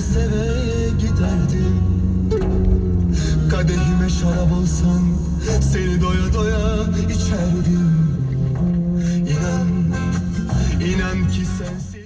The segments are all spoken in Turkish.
seve giderdim. Kadehime şarap olsan Seni doya doya içerdim. İnan, inan ki sensiz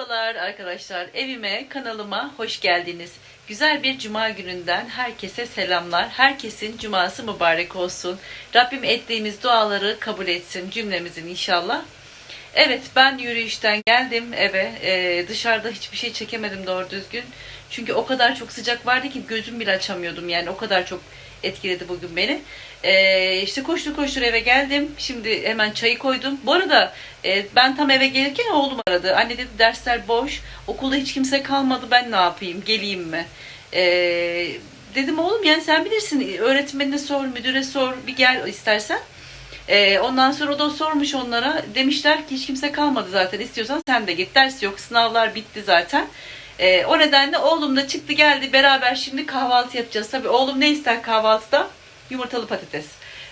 Merhabalar arkadaşlar. Evime, kanalıma hoş geldiniz. Güzel bir cuma gününden herkese selamlar. Herkesin cuması mübarek olsun. Rabbim ettiğimiz duaları kabul etsin cümlemizin inşallah. Evet ben yürüyüşten geldim eve. Ee, dışarıda hiçbir şey çekemedim doğru düzgün. Çünkü o kadar çok sıcak vardı ki gözüm bile açamıyordum. Yani o kadar çok etkiledi bugün beni. Ee, işte koştur koştur eve geldim. Şimdi hemen çayı koydum. Bu arada e, ben tam eve gelirken oğlum aradı. Anne dedi dersler boş. Okulda hiç kimse kalmadı. Ben ne yapayım? Geleyim mi? Ee, dedim oğlum yani sen bilirsin. Öğretmenine sor, müdüre sor. Bir gel istersen. Ee, ondan sonra o da sormuş onlara. Demişler ki hiç kimse kalmadı zaten. İstiyorsan sen de git. Ders yok. Sınavlar bitti zaten. Ee, o nedenle oğlum da çıktı geldi. Beraber şimdi kahvaltı yapacağız. Tabii oğlum ne ister kahvaltıda? Yumurtalı patates.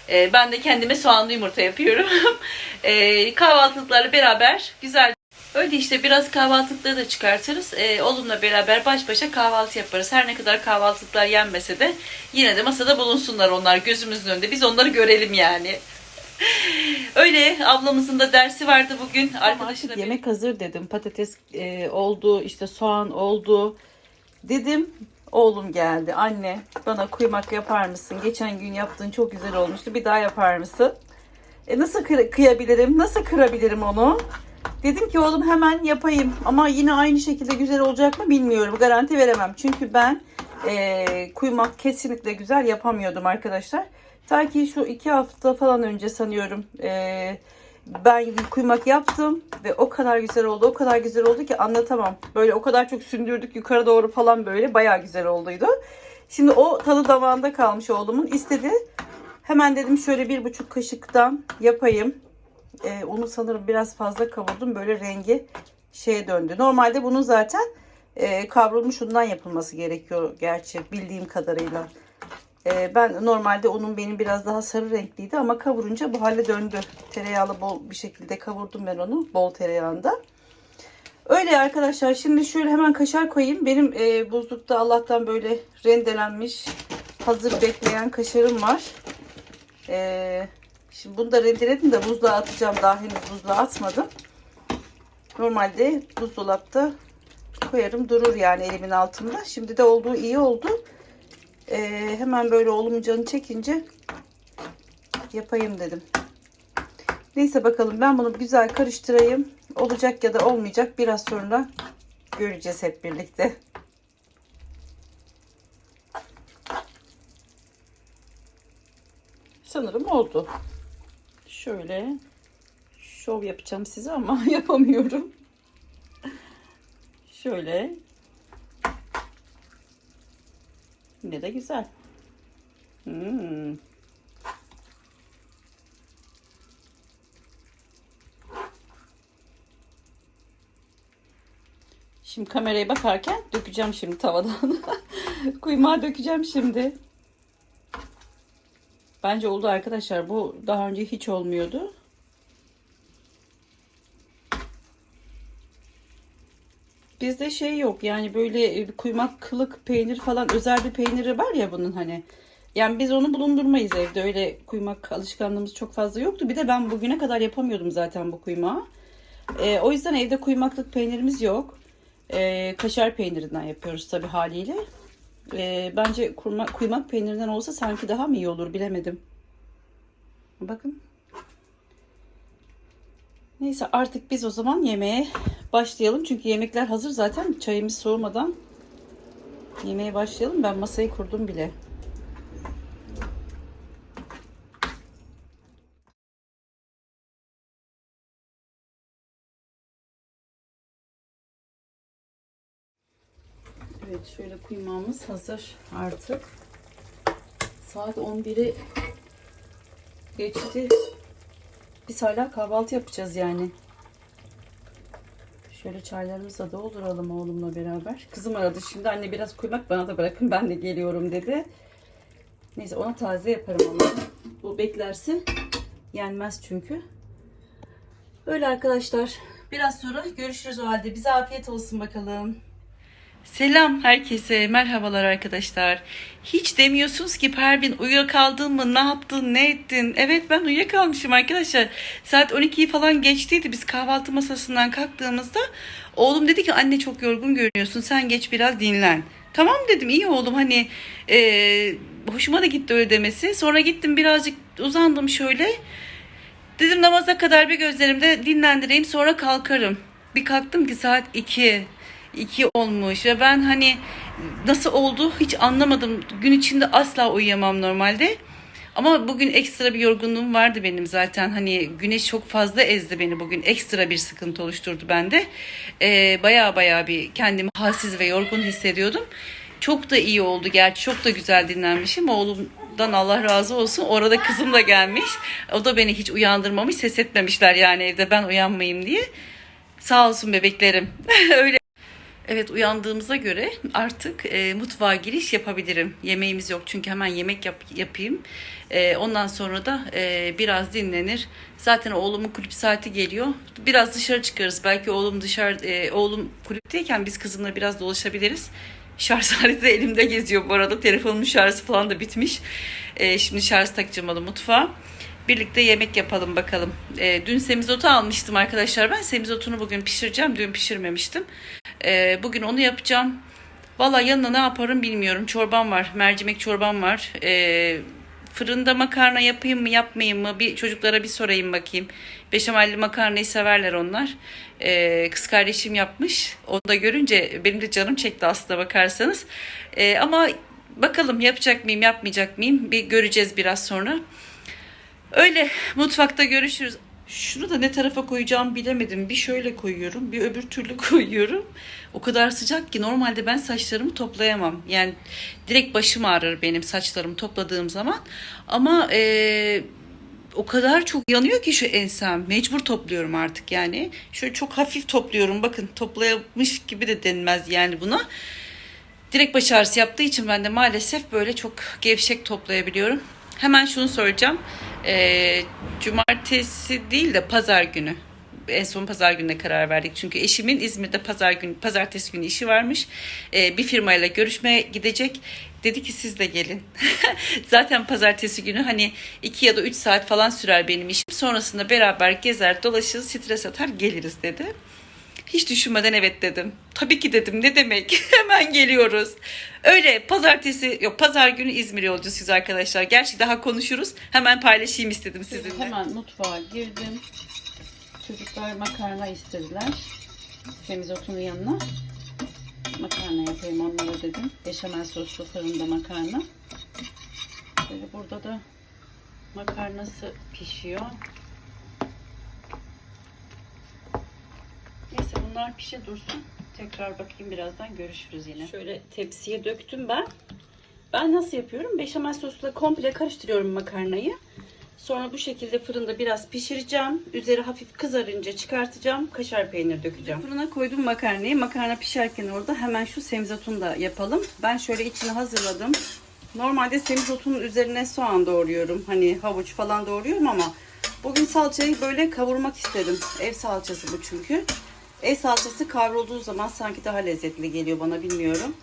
Ee, ben de kendime soğanlı yumurta yapıyorum. ee, kahvaltılıklarla beraber güzel. Öyle işte biraz kahvaltılıkları da çıkartırız. Ee, oğlumla beraber baş başa kahvaltı yaparız. Her ne kadar kahvaltılıklar yenmese de yine de masada bulunsunlar onlar gözümüzün önünde. Biz onları görelim yani. Öyle ablamızın da dersi vardı bugün. Arkadaşına Artık yemek hazır dedim. Patates e, oldu, işte soğan oldu. Dedim oğlum geldi. Anne bana kuymak yapar mısın? Geçen gün yaptığın çok güzel olmuştu. Bir daha yapar mısın? E, nasıl kı- kıyabilirim? Nasıl kırabilirim onu? Dedim ki oğlum hemen yapayım. Ama yine aynı şekilde güzel olacak mı bilmiyorum. Garanti veremem. Çünkü ben e, kuymak kesinlikle güzel yapamıyordum arkadaşlar. Ta ki şu iki hafta falan önce sanıyorum e, ben kuymak yaptım ve o kadar güzel oldu, o kadar güzel oldu ki anlatamam. Böyle o kadar çok sündürdük yukarı doğru falan böyle bayağı güzel olduydu. Şimdi o tadı damağında kalmış oğlumun istedi. Hemen dedim şöyle bir buçuk kaşıktan yapayım. E, onu sanırım biraz fazla kavurdum. Böyle rengi şeye döndü. Normalde bunun zaten e, kavrulmuş undan yapılması gerekiyor gerçi bildiğim kadarıyla. E, ben normalde onun benim biraz daha sarı renkliydi ama kavurunca bu hale döndü. Tereyağlı bol bir şekilde kavurdum ben onu bol tereyağında. Öyle arkadaşlar şimdi şöyle hemen kaşar koyayım. Benim e, buzlukta Allah'tan böyle rendelenmiş hazır bekleyen kaşarım var. E, şimdi bunu da rendeledim de buzluğa atacağım. Daha henüz buzluğa atmadım. Normalde buzdolapta koyarım durur yani elimin altında. Şimdi de olduğu iyi oldu. Ee, hemen böyle oğlumun canı çekince yapayım dedim. Neyse bakalım ben bunu güzel karıştırayım. Olacak ya da olmayacak biraz sonra göreceğiz hep birlikte. Sanırım oldu. Şöyle şov yapacağım size ama yapamıyorum. Şöyle Yine de güzel. Hmm. Şimdi kameraya bakarken dökeceğim şimdi tavadan. Kuymağı dökeceğim şimdi. Bence oldu arkadaşlar. Bu daha önce hiç olmuyordu. Bizde şey yok yani böyle e, kuymak kılık peynir falan özel bir peyniri var ya bunun hani Yani biz onu bulundurmayız evde. Öyle kuymak alışkanlığımız çok fazla yoktu. Bir de ben bugüne kadar yapamıyordum zaten bu kuymağı. Ee, o yüzden evde kuymaklık peynirimiz yok. Ee, kaşar peynirinden yapıyoruz tabii haliyle. Ee, bence kurma, kuymak peynirinden olsa sanki daha mı iyi olur bilemedim. Bakın. Neyse artık biz o zaman yemeğe başlayalım. Çünkü yemekler hazır zaten. Çayımız soğumadan yemeğe başlayalım. Ben masayı kurdum bile. Evet şöyle kuymağımız hazır artık. Saat 11'i geçti. Biz hala kahvaltı yapacağız yani. Şöyle çaylarımızı da dolduralım oğlumla beraber. Kızım aradı şimdi anne biraz kuymak bana da bırakın ben de geliyorum dedi. Neyse ona taze yaparım onu. Bu beklerse yenmez çünkü. Öyle arkadaşlar. Biraz sonra görüşürüz o halde. Bize afiyet olsun bakalım. Selam herkese, merhabalar arkadaşlar. Hiç demiyorsunuz ki Pervin uyuyakaldın mı, ne yaptın, ne ettin? Evet ben uyuyakalmışım arkadaşlar. Saat 12'yi falan geçtiydi biz kahvaltı masasından kalktığımızda. Oğlum dedi ki anne çok yorgun görünüyorsun sen geç biraz dinlen. Tamam dedim iyi oğlum hani e, hoşuma da gitti öyle demesi. Sonra gittim birazcık uzandım şöyle. Dedim namaza kadar bir gözlerimde dinlendireyim sonra kalkarım. Bir kalktım ki saat 2. 2 olmuş ve ben hani nasıl oldu hiç anlamadım. Gün içinde asla uyuyamam normalde. Ama bugün ekstra bir yorgunluğum vardı benim zaten. Hani güneş çok fazla ezdi beni bugün. Ekstra bir sıkıntı oluşturdu bende. Ee, baya baya bir kendimi halsiz ve yorgun hissediyordum. Çok da iyi oldu gerçi. Çok da güzel dinlenmişim. Oğlumdan Allah razı olsun. Orada kızım da gelmiş. O da beni hiç uyandırmamış. Ses etmemişler yani evde ben uyanmayayım diye. Sağ olsun bebeklerim. Öyle Evet uyandığımıza göre artık e, mutfağa giriş yapabilirim. Yemeğimiz yok çünkü hemen yemek yap, yapayım. E, ondan sonra da e, biraz dinlenir. Zaten oğlumun kulüp saati geliyor. Biraz dışarı çıkarız. Belki oğlum dışarı e, oğlum kulüpteyken biz kızımla biraz dolaşabiliriz. Şarj aleti de elimde geziyor bu arada. Telefonumun şarjı falan da bitmiş. E, şimdi şarj takacağım onu mutfağa. Birlikte yemek yapalım bakalım. E, dün semizotu almıştım arkadaşlar. Ben semizotunu bugün pişireceğim. Dün pişirmemiştim. E, bugün onu yapacağım. Valla yanına ne yaparım bilmiyorum. Çorbam var. Mercimek çorbam var. E, fırında makarna yapayım mı yapmayayım mı? Bir çocuklara bir sorayım bakayım. Beşamelli makarnayı severler onlar. E, kız kardeşim yapmış. Onu da görünce benim de canım çekti aslında bakarsanız. E, ama bakalım yapacak mıyım yapmayacak mıyım? Bir göreceğiz biraz sonra. Öyle mutfakta görüşürüz. Şunu da ne tarafa koyacağımı bilemedim. Bir şöyle koyuyorum, bir öbür türlü koyuyorum. O kadar sıcak ki normalde ben saçlarımı toplayamam. Yani direkt başım ağrır benim saçlarımı topladığım zaman. Ama eee, o kadar çok yanıyor ki şu ensem. Mecbur topluyorum artık yani. Şöyle çok hafif topluyorum. Bakın toplamış gibi de denmez yani buna. Direkt baş ağrısı yaptığı için ben de maalesef böyle çok gevşek toplayabiliyorum. Hemen şunu soracağım. Ee, cumartesi değil de pazar günü. En son pazar gününe karar verdik. Çünkü eşimin İzmir'de pazar günü, pazartesi günü işi varmış. Ee, bir firmayla görüşmeye gidecek. Dedi ki siz de gelin. Zaten pazartesi günü hani 2 ya da 3 saat falan sürer benim işim. Sonrasında beraber gezer, dolaşır, stres atar geliriz dedi. Hiç düşünmeden evet dedim. Tabii ki dedim. Ne demek? Hemen geliyoruz. Öyle pazartesi yok pazar günü İzmir yolcusuyuz arkadaşlar. Gerçi daha konuşuruz. Hemen paylaşayım istedim sizinle. Hemen mutfağa girdim. Çocuklar makarna istediler. Semizotunun yanına. Makarna yapayım onlara dedim. Beşamel soslu fırında makarna. Böyle burada da makarnası pişiyor. Neyse bunlar pişe dursun. Tekrar bakayım birazdan görüşürüz yine. Şöyle tepsiye döktüm ben. Ben nasıl yapıyorum? Beşamel sosla komple karıştırıyorum makarnayı. Sonra bu şekilde fırında biraz pişireceğim. Üzeri hafif kızarınca çıkartacağım. Kaşar peynir dökeceğim. Fırına koydum makarnayı. Makarna pişerken orada hemen şu semizotunu da yapalım. Ben şöyle içini hazırladım. Normalde semizotunun üzerine soğan doğruyorum. Hani havuç falan doğruyorum ama bugün salçayı böyle kavurmak istedim. Ev salçası bu çünkü. Ev salçası kavrulduğu zaman sanki daha lezzetli geliyor bana bilmiyorum.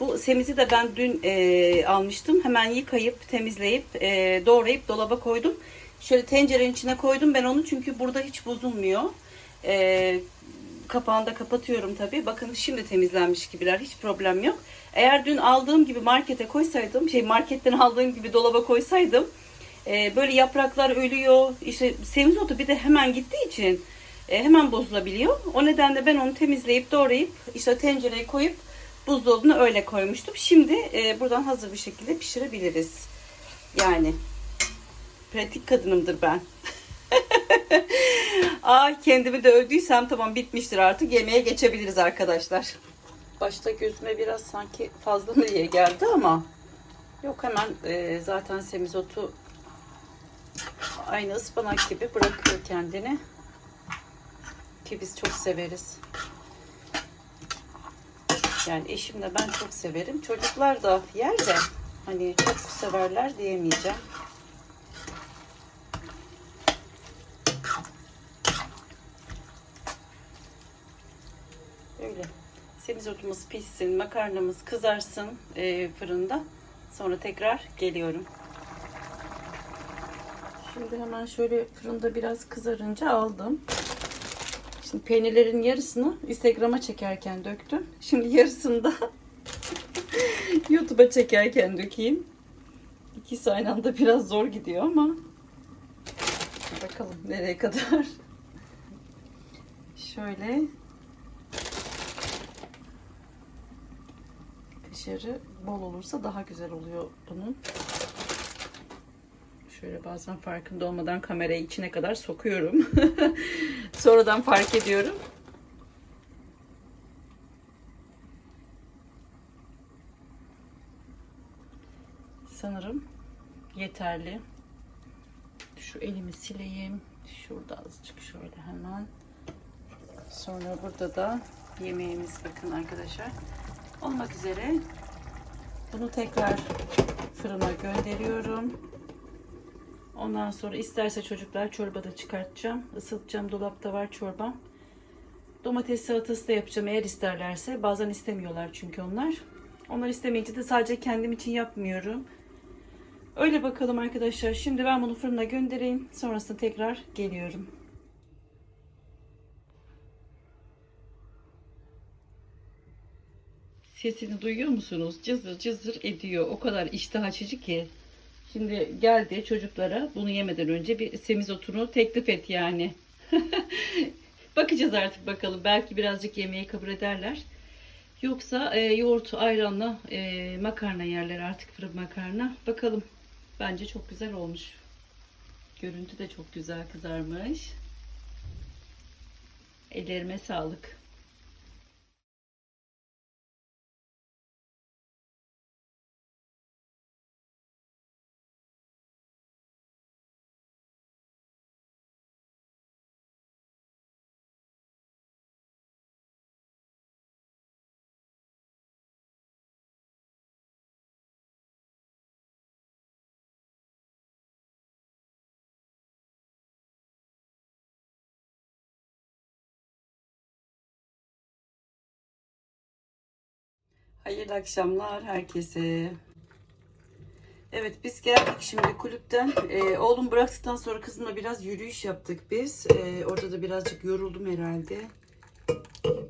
Bu semizi de ben dün e, almıştım. Hemen yıkayıp, temizleyip, e, doğrayıp dolaba koydum. Şöyle tencerenin içine koydum ben onu çünkü burada hiç bozulmuyor. E, kapağını da kapatıyorum tabii. Bakın şimdi temizlenmiş gibiler. Hiç problem yok. Eğer dün aldığım gibi markete koysaydım, şey marketten aldığım gibi dolaba koysaydım e, böyle yapraklar ölüyor. İşte semizotu bir de hemen gittiği için e, hemen bozulabiliyor. O nedenle ben onu temizleyip doğrayıp işte tencereye koyup buzdolabına öyle koymuştum. Şimdi e, buradan hazır bir şekilde pişirebiliriz. Yani pratik kadınımdır ben. Aa kendimi de övdüysem tamam bitmiştir artık. Yemeğe geçebiliriz arkadaşlar. Başta gözüme biraz sanki fazla mı diye geldi ama yok hemen e, zaten semizotu aynı ıspanak gibi bırakıyor kendini. Ki biz çok severiz. Yani eşimle ben çok severim. Çocuklar da yer de hani çok severler diyemeyeceğim. Öyle. Semizotumuz pişsin, makarnamız kızarsın e, fırında. Sonra tekrar geliyorum. Şimdi hemen şöyle fırında biraz kızarınca aldım. Şimdi peynirlerin yarısını Instagram'a çekerken döktüm. Şimdi yarısını da YouTube'a çekerken dökeyim. İkisi aynı anda biraz zor gidiyor ama bakalım nereye kadar. Şöyle kaşarı bol olursa daha güzel oluyor bunun. Şöyle bazen farkında olmadan kamerayı içine kadar sokuyorum. Sonradan fark ediyorum. Sanırım yeterli. Şu elimi sileyim. Şurada azıcık şöyle hemen. Sonra burada da yemeğimiz bakın arkadaşlar. Olmak üzere. Bunu tekrar fırına gönderiyorum. Ondan sonra isterse çocuklar çorbada çıkartacağım. Isıtacağım. Dolapta var çorbam. Domates salatası da yapacağım eğer isterlerse. Bazen istemiyorlar çünkü onlar. Onlar istemeyince de sadece kendim için yapmıyorum. Öyle bakalım arkadaşlar. Şimdi ben bunu fırına göndereyim. Sonrasında tekrar geliyorum. Sesini duyuyor musunuz? Cızır cızır ediyor. O kadar iştah açıcı ki. Şimdi geldi çocuklara bunu yemeden önce bir semizotunu teklif et yani. Bakacağız artık bakalım. Belki birazcık yemeği kabul ederler. Yoksa e, yoğurt ayranla e, makarna yerler artık fırın makarna. Bakalım. Bence çok güzel olmuş. Görüntü de çok güzel kızarmış. Ellerime sağlık. Hayırlı akşamlar herkese. Evet biz geldik şimdi kulüpten. Ee, oğlum bıraktıktan sonra kızımla biraz yürüyüş yaptık biz. Ee, orada da birazcık yoruldum herhalde.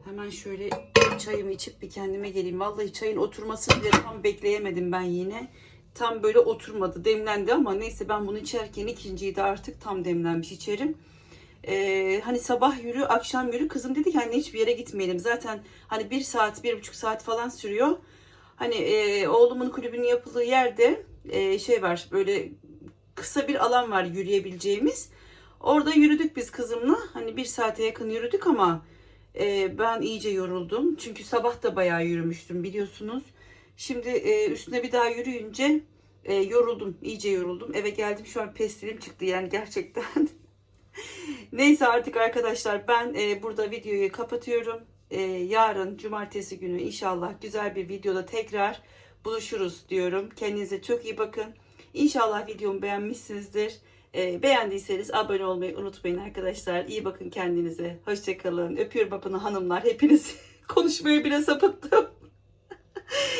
Hemen şöyle çayımı içip bir kendime geleyim. Vallahi çayın oturmasını bile tam bekleyemedim ben yine. Tam böyle oturmadı. Demlendi ama neyse ben bunu içerken ikinciyi de artık tam demlenmiş içerim. Ee, hani sabah yürü, akşam yürü. Kızım dedi ki anne hiçbir yere gitmeyelim. Zaten hani bir saat, bir buçuk saat falan sürüyor. Hani e, oğlumun kulübünün yapıldığı yerde e, şey var böyle kısa bir alan var yürüyebileceğimiz. Orada yürüdük biz kızımla. Hani bir saate yakın yürüdük ama e, ben iyice yoruldum. Çünkü sabah da bayağı yürümüştüm biliyorsunuz. Şimdi e, üstüne bir daha yürüyünce e, yoruldum. iyice yoruldum. Eve geldim şu an pestilim çıktı yani gerçekten. Neyse artık arkadaşlar ben e, burada videoyu kapatıyorum. E, yarın cumartesi günü inşallah güzel bir videoda tekrar buluşuruz diyorum. Kendinize çok iyi bakın. İnşallah videomu beğenmişsinizdir. E, beğendiyseniz abone olmayı unutmayın arkadaşlar. İyi bakın kendinize. Hoşçakalın. Öpüyorum babını hanımlar. Hepiniz konuşmaya bile sapıttım.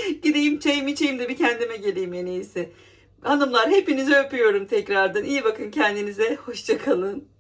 Gideyim çayımı içeyim de bir kendime geleyim en iyisi. Hanımlar hepinizi öpüyorum tekrardan. İyi bakın kendinize. Hoşçakalın.